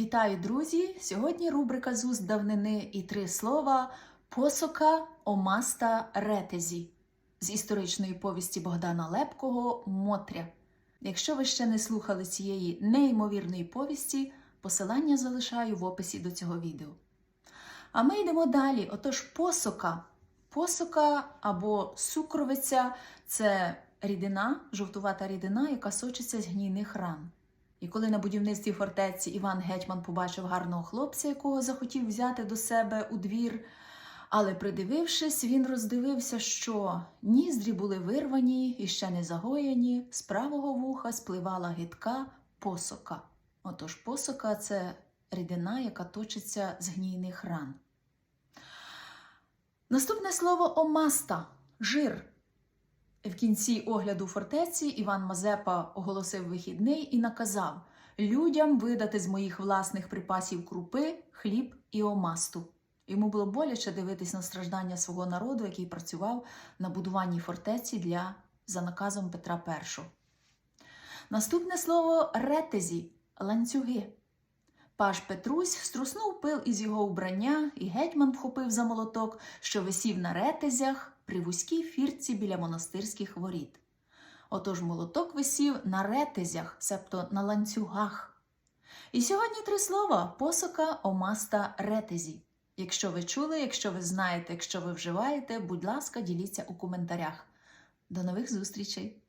Вітаю, друзі! Сьогодні рубрика з уст давнини і три слова посока омаста ретезі з історичної повісті Богдана Лепкого Мотря. Якщо ви ще не слухали цієї неймовірної повісті, посилання залишаю в описі до цього відео. А ми йдемо далі. Отож, посока. Посока або сукровиця це рідина, жовтувата рідина, яка сочиться з гнійних ран. І коли на будівництві фортеці Іван Гетьман побачив гарного хлопця, якого захотів взяти до себе у двір, але придивившись, він роздивився, що ніздрі були вирвані і ще не загоєні, з правого вуха спливала гидка посока. Отож, посока це рідина, яка точиться з гнійних ран. Наступне слово омаста жир. В кінці огляду фортеці Іван Мазепа оголосив вихідний і наказав людям видати з моїх власних припасів крупи, хліб і омасту. Йому було боляче дивитись на страждання свого народу, який працював на будуванні фортеці для за наказом Петра І. Наступне слово ретезі ланцюги. Паж Петрусь струснув пил із його убрання, і гетьман вхопив за молоток, що висів на ретезях при вузькій фірці біля монастирських воріт. Отож молоток висів на ретезях, себто на ланцюгах. І сьогодні три слова посока, омаста, ретезі. Якщо ви чули, якщо ви знаєте, якщо ви вживаєте, будь ласка, діліться у коментарях. До нових зустрічей!